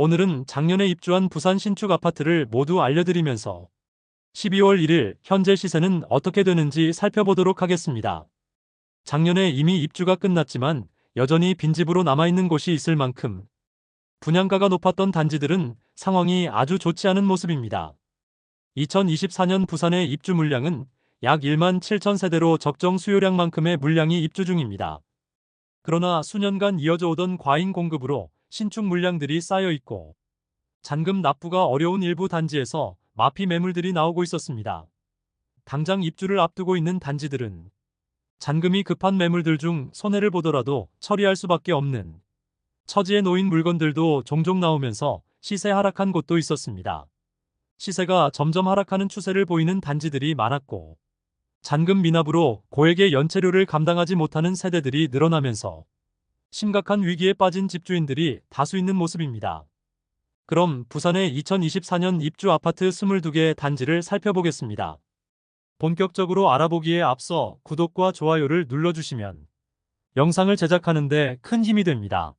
오늘은 작년에 입주한 부산 신축 아파트를 모두 알려드리면서 12월 1일 현재 시세는 어떻게 되는지 살펴보도록 하겠습니다. 작년에 이미 입주가 끝났지만 여전히 빈집으로 남아있는 곳이 있을 만큼 분양가가 높았던 단지들은 상황이 아주 좋지 않은 모습입니다. 2024년 부산의 입주 물량은 약 1만 7천 세대로 적정 수요량만큼의 물량이 입주 중입니다. 그러나 수년간 이어져 오던 과잉 공급으로 신축 물량들이 쌓여 있고 잔금 납부가 어려운 일부 단지에서 마피 매물들이 나오고 있었습니다. 당장 입주를 앞두고 있는 단지들은 잔금이 급한 매물들 중 손해를 보더라도 처리할 수밖에 없는 처지에 놓인 물건들도 종종 나오면서 시세 하락한 곳도 있었습니다. 시세가 점점 하락하는 추세를 보이는 단지들이 많았고 잔금 미납으로 고액의 연체료를 감당하지 못하는 세대들이 늘어나면서 심각한 위기에 빠진 집주인들이 다수 있는 모습입니다. 그럼 부산의 2024년 입주 아파트 22개 단지를 살펴보겠습니다. 본격적으로 알아보기에 앞서 구독과 좋아요를 눌러주시면 영상을 제작하는데 큰 힘이 됩니다.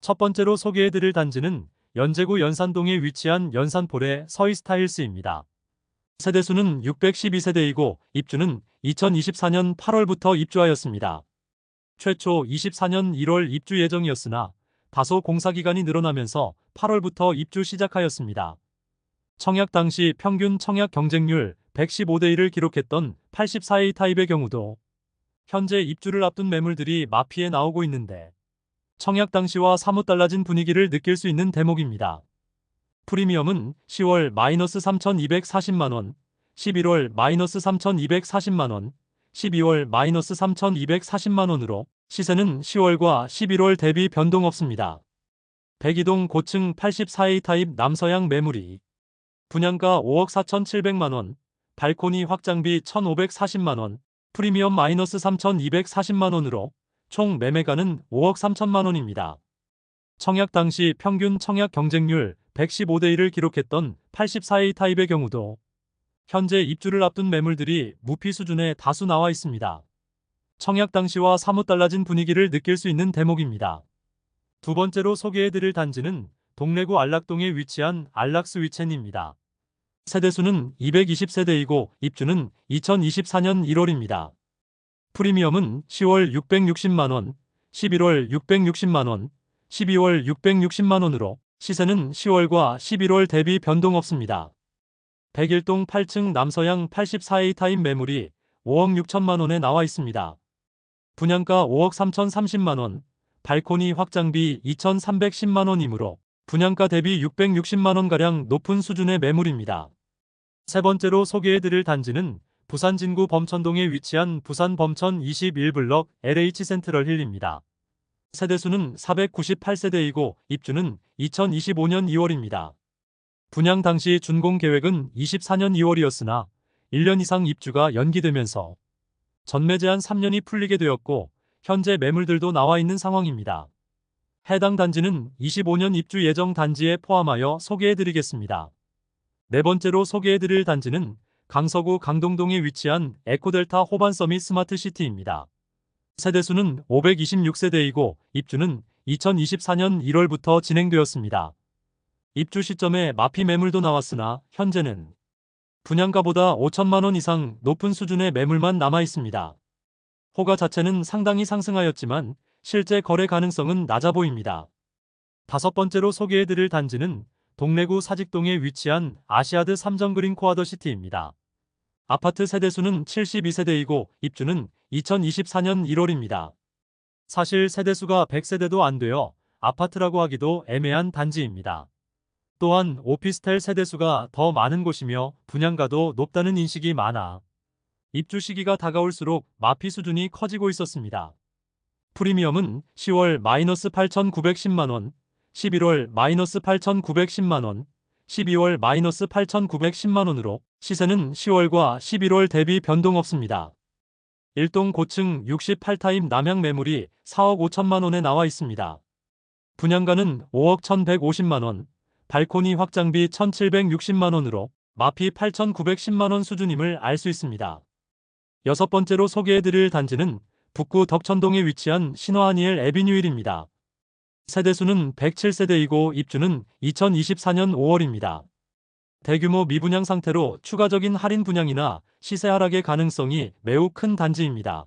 첫 번째로 소개해드릴 단지는 연제구 연산동에 위치한 연산폴의 서희스타일스입니다. 세대수는 612세대이고 입주는 2024년 8월부터 입주하였습니다. 최초 24년 1월 입주 예정이었으나 다소 공사기간이 늘어나면서 8월부터 입주 시작하였습니다. 청약 당시 평균 청약 경쟁률 115대 1을 기록했던 84A 타입의 경우도 현재 입주를 앞둔 매물들이 마피에 나오고 있는데 청약 당시와 사뭇 달라진 분위기를 느낄 수 있는 대목입니다. 프리미엄은 10월 마이너스 3,240만원, 11월 마이너스 3,240만원, 12월 마이너스 3,240만원으로 시세는 10월과 11월 대비 변동 없습니다. 백이동 고층 84A 타입 남서양 매물이 분양가 5억 4,700만원, 발코니 확장비 1,540만원, 프리미엄 마이너스 3,240만원으로 총 매매가는 5억 3천만원입니다. 청약 당시 평균 청약 경쟁률 115대 1을 기록했던 84A 타입의 경우도 현재 입주를 앞둔 매물들이 무피 수준에 다수 나와 있습니다. 청약 당시와 사뭇 달라진 분위기를 느낄 수 있는 대목입니다. 두 번째로 소개해드릴 단지는 동래구 안락동에 위치한 안락스 위첸입니다. 세대수는 220세대이고 입주는 2024년 1월입니다. 프리미엄은 10월 660만원, 11월 660만원, 12월 660만원으로 시세는 10월과 11월 대비 변동 없습니다. 101동 8층 남서양 84A 타입 매물이 5억 6천만 원에 나와 있습니다. 분양가 5억 3,030만 원, 발코니 확장비 2,310만 원이므로 분양가 대비 660만 원가량 높은 수준의 매물입니다. 세 번째로 소개해드릴 단지는 부산 진구 범천동에 위치한 부산 범천 21블럭 LH 센트럴 힐입니다. 세대수는 498세대이고 입주는 2025년 2월입니다. 분양 당시 준공 계획은 24년 2월이었으나 1년 이상 입주가 연기되면서 전매 제한 3년이 풀리게 되었고 현재 매물들도 나와 있는 상황입니다. 해당 단지는 25년 입주 예정 단지에 포함하여 소개해드리겠습니다. 네 번째로 소개해드릴 단지는 강서구 강동동에 위치한 에코델타 호반서밋 스마트시티입니다. 세대수는 526세대이고 입주는 2024년 1월부터 진행되었습니다. 입주 시점에 마피 매물도 나왔으나 현재는 분양가보다 5천만원 이상 높은 수준의 매물만 남아 있습니다. 호가 자체는 상당히 상승하였지만 실제 거래 가능성은 낮아 보입니다. 다섯 번째로 소개해드릴 단지는 동래구 사직동에 위치한 아시아드 3정 그린 코아더 시티입니다. 아파트 세대수는 72세대이고 입주는 2024년 1월입니다. 사실 세대수가 100세대도 안 되어 아파트라고 하기도 애매한 단지입니다. 또한 오피스텔 세대수가 더 많은 곳이며 분양가도 높다는 인식이 많아 입주 시기가 다가올수록 마피 수준이 커지고 있었습니다. 프리미엄은 10월 마이너스 8,910만원, 11월 마이너스 8,910만원, 12월 마이너스 8,910만원으로 시세는 10월과 11월 대비 변동 없습니다. 일동 고층 68타입 남양 매물이 4억 5천만원에 나와 있습니다. 분양가는 5억 1,150만원, 발코니 확장비 1,760만원으로 마피 8,910만원 수준임을 알 수 있습니다. 여섯 번째로 소개해드릴 단지는 북구 덕천동에 위치한 신화하니엘 에비뉴일입니다. 세대수는 107세대이고 입주는 2024년 5월입니다. 대규모 미분양 상태로 추가적인 할인 분양이나 시세 하락의 가능성이 매우 큰 단지입니다.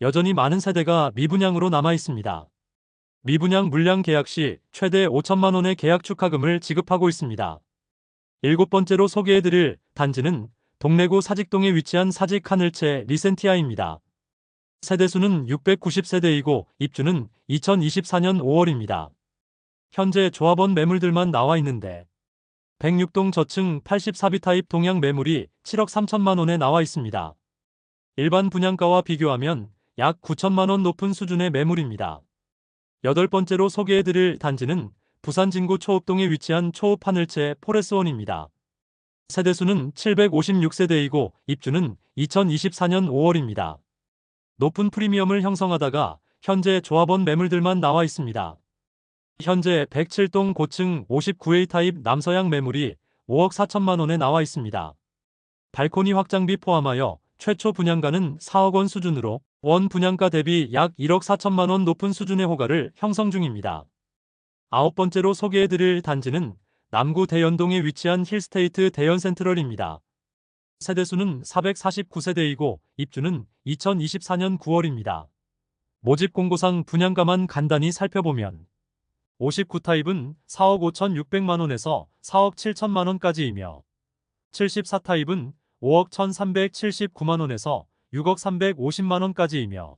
여전히 많은 세대가 미분양으로 남아 있습니다. 미분양 물량 계약 시 최대 5천만 원의 계약 축하금을 지급하고 있습니다. 일곱 번째로 소개해드릴 단지는 동래구 사직동에 위치한 사직 하늘채 리센티아입니다. 세대수는 690세대이고 입주는 2024년 5월입니다. 현재 조합원 매물들만 나와 있는데 106동 저층 84비 타입 동양 매물이 7억 3천만 원에 나와 있습니다. 일반 분양가와 비교하면 약 9천만 원 높은 수준의 매물입니다. 여덟 번째로 소개해드릴 단지는 부산 진구 초읍동에 위치한 초읍 하늘채 포레스원입니다. 세대수는 756세대이고 입주는 2024년 5월입니다. 높은 프리미엄을 형성하다가 현재 조합원 매물들만 나와 있습니다. 현재 107동 고층 59A 타입 남서양 매물이 5억 4천만 원에 나와 있습니다. 발코니 확장비 포함하여 최초 분양가는 4억 원 수준으로 원 분양가 대비 약 1억 4천만 원 높은 수준의 호가를 형성 중입니다. 아홉 번째로 소개해드릴 단지는 남구 대연동에 위치한 힐스테이트 대연센트럴입니다. 세대수는 449세대이고 입주는 2024년 9월입니다. 모집 공고상 분양가만 간단히 살펴보면 59타입은 4억 5,600만원에서 4억 7천만원까지이며 74타입은 5억 1,379만원에서 6억 350만원까지이며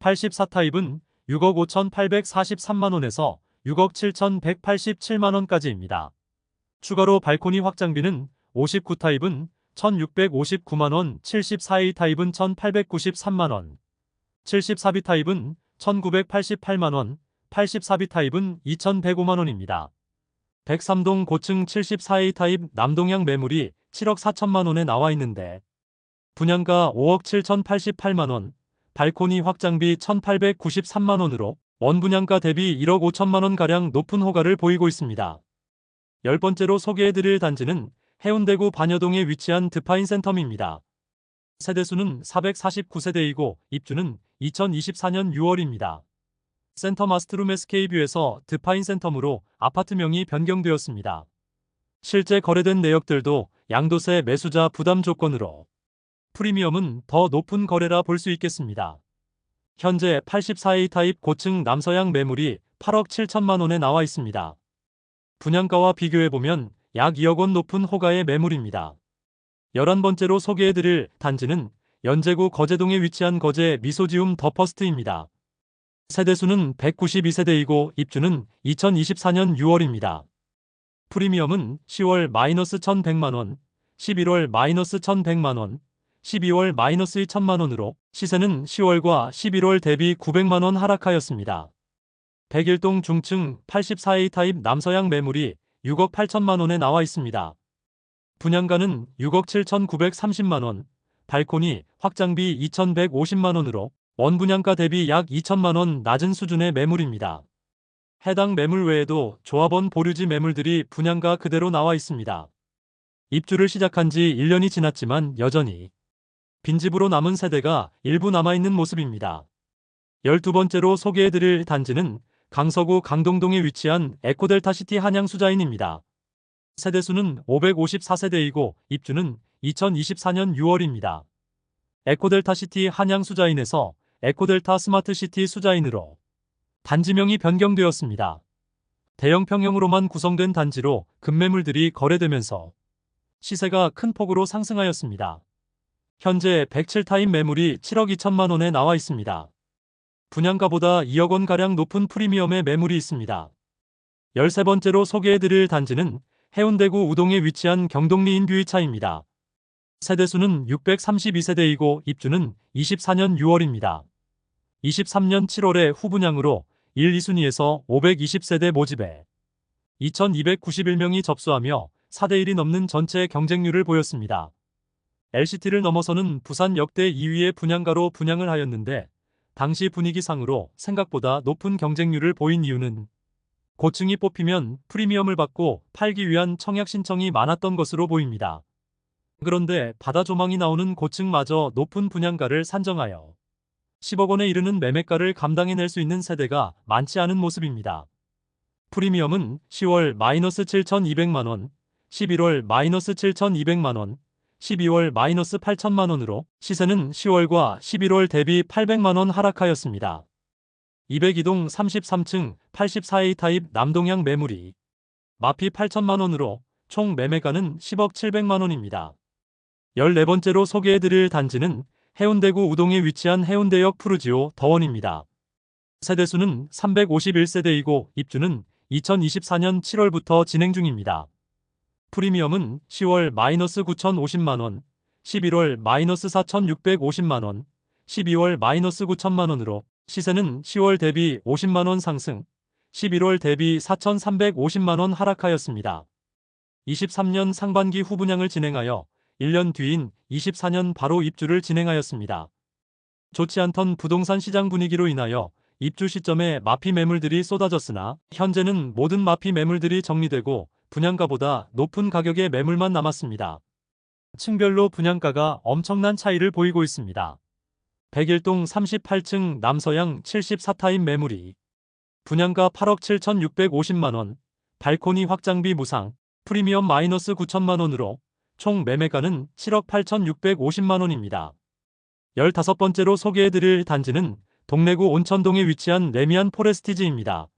84타입은 6억 5,843만원에서 6억 7,187만원까지입니다. 추가로 발코니 확장비는 59타입은 1,659만원, 74A 타입은 1,893만원, 74B 타입은 1,988만원, 84B 타입은 2,105만원입니다. 103동 고층 74A 타입 남동향 매물이 7억 4천만 원에 나와 있는데 분양가 5억 7,088만원, 발코니 확장비 1,893만 원으로 원 분양가 대비 1억 5천만 원가량 높은 호가를 보이고 있습니다. 열 번째로 소개해드릴 단지는 해운대구 반여동에 위치한 드파인 센텀입니다. 세대수는 449세대이고 입주는 2024년 6월입니다. 센터 마스트룸 SK뷰에서 드파인 센텀으로 아파트명이 변경되었습니다. 실제 거래된 내역들도 양도세 매수자 부담 조건으로 프리미엄은 더 높은 거래라 볼 수 있겠습니다. 현재 84A 타입 고층 남서양 매물이 8억 7천만 원에 나와 있습니다. 분양가와 비교해보면 약 2억 원 높은 호가의 매물입니다. 11번째로 소개해드릴 단지는 연제구 거제동에 위치한 거제 미소지움 더 퍼스트입니다. 세대수는 192세대이고 입주는 2024년 6월입니다. 프리미엄은 10월 마이너스 1100만원, 11월 마이너스 1100만원, 12월 마이너스 2천만원으로 시세는 10월과 11월 대비 900만원 하락하였습니다. 101동 중층 84A 타입 남서양 매물이 6억 8천만원에 나와 있습니다. 분양가는 6억 7,930만원, 발코니, 확장비 2,150만원으로 원 분양가 대비 약 2천만원 낮은 수준의 매물입니다. 해당 매물 외에도 조합원 보류지 매물들이 분양가 그대로 나와 있습니다. 입주를 시작한 지 1년이 지났지만 여전히 빈집으로 남은 세대가 일부 남아있는 모습입니다. 12번째로 소개해드릴 단지는 강서구 강동동에 위치한 에코델타시티 한양수자인입니다. 세대수는 554세대이고 입주는 2024년 6월입니다. 에코델타시티 한양수자인에서 에코델타 스마트시티 수자인으로 단지명이 변경되었습니다. 대형 평형으로만 구성된 단지로 급매물들이 거래되면서 시세가 큰 폭으로 상승하였습니다. 현재 107타입 매물이 7억 2천만 원에 나와 있습니다. 분양가보다 2억 원가량 높은 프리미엄의 매물이 있습니다. 13번째로 소개해드릴 단지는 해운대구 우동에 위치한 경동리 인뷰이차입니다. 세대수는 632세대이고 입주는 24년 6월입니다. 23년 7월에 후분양으로 1, 2순위에서 520세대 모집에 2291명이 접수하며 4대1이 넘는 전체 경쟁률을 보였습니다. LCT를 넘어서는 부산 역대 2위의 분양가로 분양을 하였는데 당시 분위기상으로 생각보다 높은 경쟁률을 보인 이유는 고층이 뽑히면 프리미엄을 받고 팔기 위한 청약 신청이 많았던 것으로 보입니다. 그런데 바다 조망이 나오는 고층마저 높은 분양가를 산정하여 10억 원에 이르는 매매가를 감당해낼 수 있는 세대가 많지 않은 모습입니다. 프리미엄은 10월 마이너스 7,200만 원, 11월 마이너스 7,200만 원, 12월 마이너스 8천만 원으로 시세는 10월과 11월 대비 800만 원 하락하였습니다. 202동 33층 84A 타입 남동향 매물이 마피 8천만 원으로 총 매매가는 10억 700만 원입니다. 14번째로 소개해드릴 단지는 해운대구 우동에 위치한 해운대역 푸르지오 더원입니다. 세대수는 351세대이고 입주는 2024년 7월부터 진행 중입니다. 프리미엄은 10월 마이너스 9,050만원, 11월 마이너스 4,650만원, 12월 마이너스 9천만원으로 시세는 10월 대비 50만원 상승, 11월 대비 4,350만원 하락하였습니다. 23년 상반기 후분양을 진행하여 1년 뒤인 24년 바로 입주를 진행하였습니다. 좋지 않던 부동산 시장 분위기로 인하여 입주 시점에 마피 매물들이 쏟아졌으나 현재는 모든 마피 매물들이 정리되고 분양가보다 높은 가격의 매물만 남았습니다. 층별로 분양가가 엄청난 차이를 보이고 있습니다. 101동 38층 남서양 74타입 매물이 분양가 8억 7,650만원, 발코니 확장비 무상, 프리미엄 마이너스 9천만원으로 총 매매가는 7억 8,650만원입니다. 15번째로 소개해드릴 단지는 동래구 온천동에 위치한 레미안 포레스티지입니다.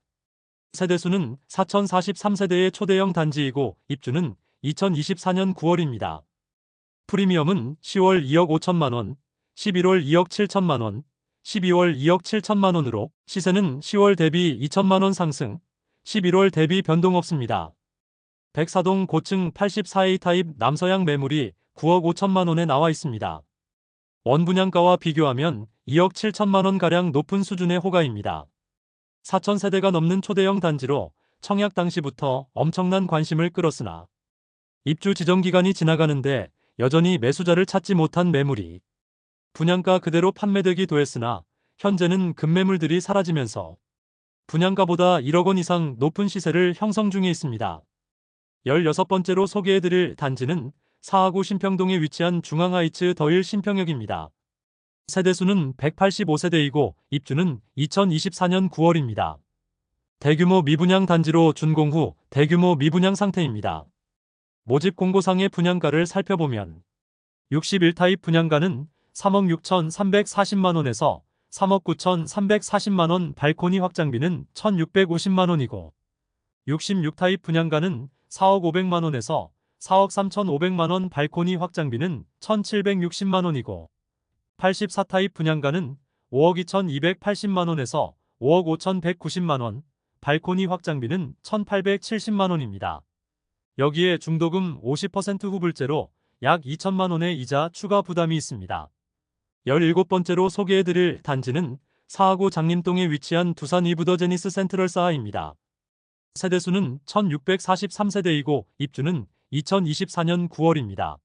세대수는 4043세대의 초대형 단지이고 입주는 2024년 9월입니다. 프리미엄은 10월 2억 5천만원, 11월 2억 7천만원, 12월 2억 7천만원으로 시세는 10월 대비 2천만원 상승, 11월 대비 변동 없습니다. 백사동 고층 84A 타입 남서양 매물이 9억 5천만원에 나와 있습니다. 원분양가와 비교하면 2억 7천만원 가량 높은 수준의 호가입니다. 4천 세대가 넘는 초대형 단지로 청약 당시부터 엄청난 관심을 끌었으나 입주 지정 기간이 지나가는데 여전히 매수자를 찾지 못한 매물이 분양가 그대로 판매되기도 했으나 현재는 급매물들이 사라지면서 분양가보다 1억 원 이상 높은 시세를 형성 중에 있습니다. 16번째로 소개해드릴 단지는 사하구 신평동에 위치한 중앙하이츠 더일 신평역입니다. 세대수는 185세대이고 입주는 2024년 9월입니다. 대규모 미분양 단지로 준공 후 대규모 미분양 상태입니다. 모집 공고상의 분양가를 살펴보면 61타입 분양가는 3억 6,340만원에서 3억 9,340만원 발코니 확장비는 1,650만원이고 66타입 분양가는 4억 500만원에서 4억 3,500만원 발코니 확장비는 1,760만원이고 84타입 분양가는 5억 2,280만원에서 5억 5,190만원, 발코니 확장비는 1,870만원입니다. 여기에 중도금 50% 후불제로 약 2천만원의 이자 추가 부담이 있습니다. 17번째로 소개해드릴 단지는 사하구 장림동에 위치한 두산 이브더 제니스 센트럴 사하입니다. 세대수는 1643세대이고 입주는 2024년 9월입니다.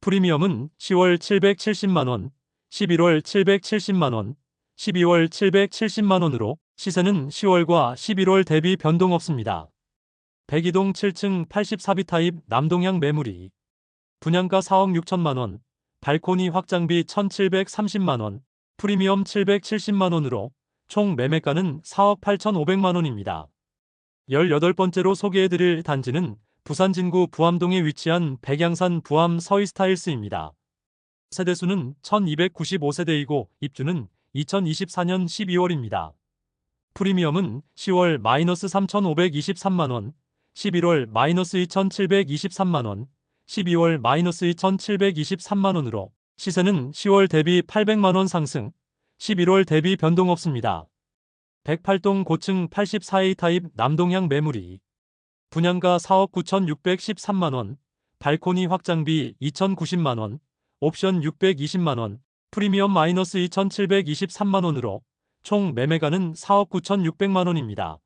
프리미엄은 10월 770만원, 11월 770만원, 12월 770만원으로 시세는 10월과 11월 대비 변동 없습니다. 102동 7층 84비 타입 남동향 매물이 분양가 4억 6천만원, 발코니 확장비 1730만원, 프리미엄 770만원으로 총 매매가는 4억 8,500만원입니다. 18번째로 소개해드릴 단지는 부산 진구 부암동에 위치한 백양산 부암 서이스타일스입니다. 세대수는 1295세대이고 입주는 2024년 12월입니다. 프리미엄은 10월 마이너스 3,523만원, 11월 마이너스 2,723만원, 12월 마이너스 2,723만원으로 시세는 10월 대비 800만원 상승, 11월 대비 변동 없습니다. 108동 고층 84A 타입 남동향 매물이 분양가 4억 9,613만원, 발코니 확장비 2,090만원, 옵션 620만원, 프리미엄 마이너스 2,723만원으로 총 매매가는 4억 9,600만원입니다.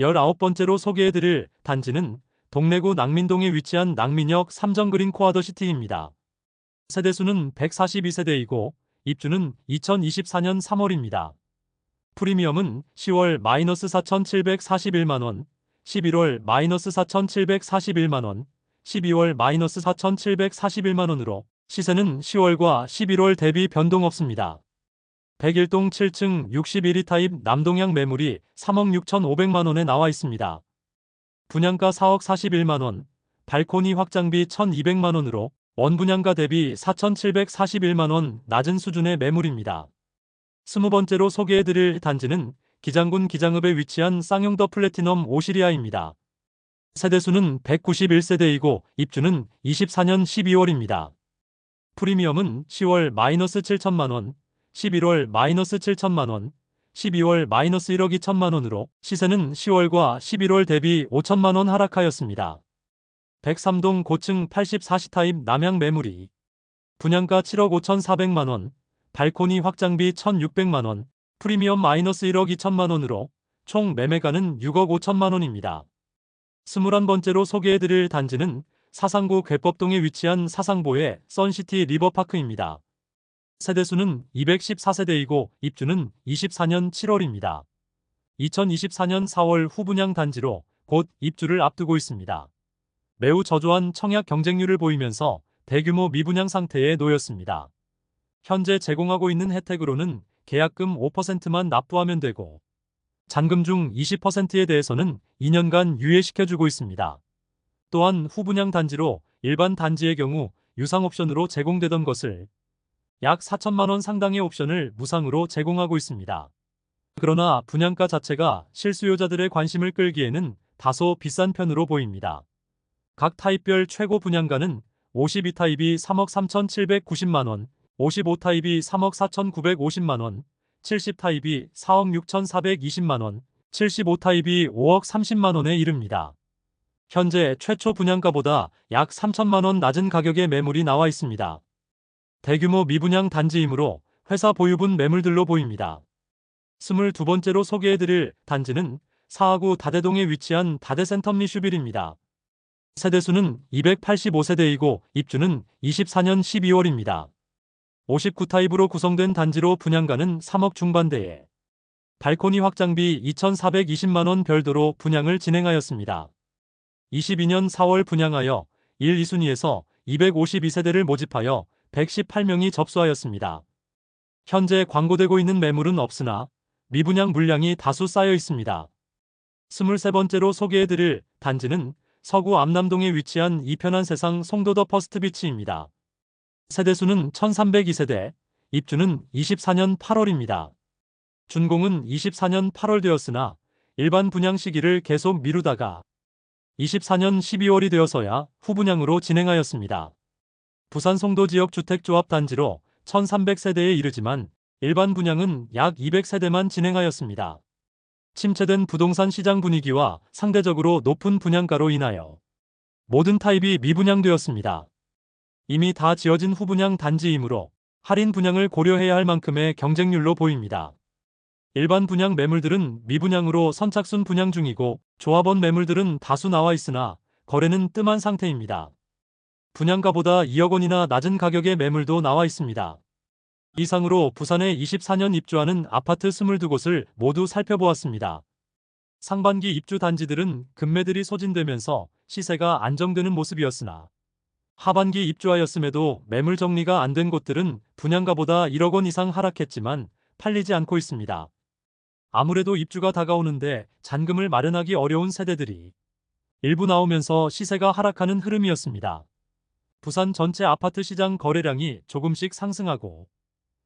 19번째로 소개해드릴 단지는 동래구 낭민동에 위치한 낭민역 삼정그린 코아더시티입니다. 세대수는 142세대이고 입주는 2024년 3월입니다. 프리미엄은 10월 마이너스 4,741만원, 11월 마이너스 4,741만원, 12월 마이너스 4,741만원으로 시세는 10월과 11월 대비 변동 없습니다. 101동 7층 61위 타입 남동향 매물이 3억 6천5백만 원에 나와 있습니다. 분양가 4억 41만 원, 발코니 확장비 1,200만 원으로 원분양가 대비 4,741만 원 낮은 수준의 매물입니다. 스무 번째로 소개해드릴 단지는 기장군 기장읍에 위치한 쌍용 더 플래티넘 오시리아입니다. 세대수는 191세대이고 입주는 24년 12월입니다. 프리미엄은 10월 마이너스 7천만 원, 11월 마이너스 7천만 원, 12월 마이너스 1억 2천만 원으로 시세는 10월과 11월 대비 5천만 원 하락하였습니다. 103동 고층 84시 타입 남양 매물이 분양가 7억 5천4백만 원, 발코니 확장비 1,600만 원, 프리미엄 마이너스 1억 2천만 원으로 총 매매가는 6억 5천만 원입니다. 21번째로 소개해드릴 단지는 사상구 괴법동에 위치한 사상보의 선시티 리버파크입니다. 세대수는 214세대이고 입주는 24년 7월입니다. 2024년 4월 후분양 단지로 곧 입주를 앞두고 있습니다. 매우 저조한 청약 경쟁률을 보이면서 대규모 미분양 상태에 놓였습니다. 현재 제공하고 있는 혜택으로는 계약금 5%만 납부하면 되고 잔금 중 20%에 대해서는 2년간 유예시켜주고 있습니다. 또한 후분양 단지로 일반 단지의 경우 유상 옵션으로 제공되던 것을 약 4천만 원 상당의 옵션을 무상으로 제공하고 있습니다. 그러나 분양가 자체가 실수요자들의 관심을 끌기에는 다소 비싼 편으로 보입니다. 각 타입별 최고 분양가는 52타입이 3억 3,790만 원, 55타입이 3억 4,950만 원, 70타입이 4억 6,420만 원, 75타입이 5억 30만 원에 이릅니다. 현재 최초 분양가보다 약 3천만 원 낮은 가격의 매물이 나와 있습니다. 대규모 미분양 단지이므로 회사 보유분 매물들로 보입니다. 22번째로 소개해드릴 단지는 사하구 다대동에 위치한 다대센텀리 슈빌입니다. 세대수는 285세대이고 입주는 24년 12월입니다. 59타입으로 구성된 단지로 분양가는 3억 중반대에 발코니 확장비 2,420만원 별도로 분양을 진행하였습니다. 22년 4월 분양하여 1, 2순위에서 252세대를 모집하여 118명이 접수하였습니다. 현재 광고되고 있는 매물은 없으나 미분양 물량이 다수 쌓여 있습니다. 23번째로 소개해드릴 단지는 서구 암남동에 위치한 이편한 세상 송도더 퍼스트비치입니다. 세대수는 1302세대, 입주는 24년 8월입니다. 준공은 24년 8월 되었으나 일반 분양 시기를 계속 미루다가 24년 12월이 되어서야 후분양으로 진행하였습니다. 부산 송도 지역 주택조합 단지로 1300세대에 이르지만 일반 분양은 약 200세대만 진행하였습니다. 침체된 부동산 시장 분위기와 상대적으로 높은 분양가로 인하여 모든 타입이 미분양되었습니다. 이미 다 지어진 후분양 단지이므로 할인 분양을 고려해야 할 만큼의 경쟁률로 보입니다. 일반 분양 매물들은 미분양으로 선착순 분양 중이고 조합원 매물들은 다수 나와 있으나 거래는 뜸한 상태입니다. 분양가보다 2억 원이나 낮은 가격의 매물도 나와 있습니다. 이상으로 부산에 24년 입주하는 아파트 22곳을 모두 살펴보았습니다. 상반기 입주 단지들은 금매들이 소진되면서 시세가 안정되는 모습이었으나 하반기 입주하였음에도 매물 정리가 안 된 곳들은 분양가보다 1억 원 이상 하락했지만 팔리지 않고 있습니다. 아무래도 입주가 다가오는데 잔금을 마련하기 어려운 세대들이 일부 나오면서 시세가 하락하는 흐름이었습니다. 부산 전체 아파트 시장 거래량이 조금씩 상승하고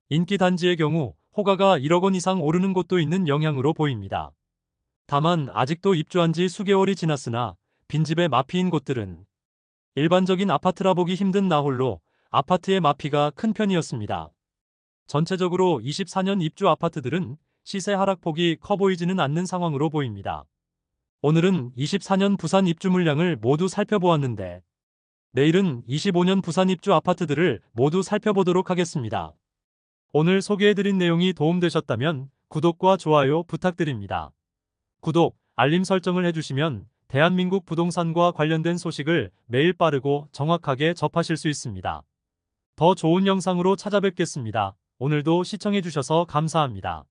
인기 단지의 경우 호가가 1억 원 이상 오르는 곳도 있는 영향으로 보입니다. 다만 아직도 입주한 지 수개월이 지났으나 빈집에 마피인 곳들은 일반적인 아파트라 보기 힘든 나홀로 아파트의 마피가 큰 편이었습니다. 전체적으로 24년 입주 아파트들은 시세 하락폭이 커 보이지는 않는 상황으로 보입니다. 오늘은 24년 부산 입주 물량을 모두 살펴보았는데 내일은 25년 부산 입주 아파트들을 모두 살펴보도록 하겠습니다. 오늘 소개해드린 내용이 도움되셨다면 구독과 좋아요 부탁드립니다. 구독, 알림 설정을 해주시면 대한민국 부동산과 관련된 소식을 매일 빠르고 정확하게 접하실 수 있습니다. 더 좋은 영상으로 찾아뵙겠습니다. 오늘도 시청해주셔서 감사합니다.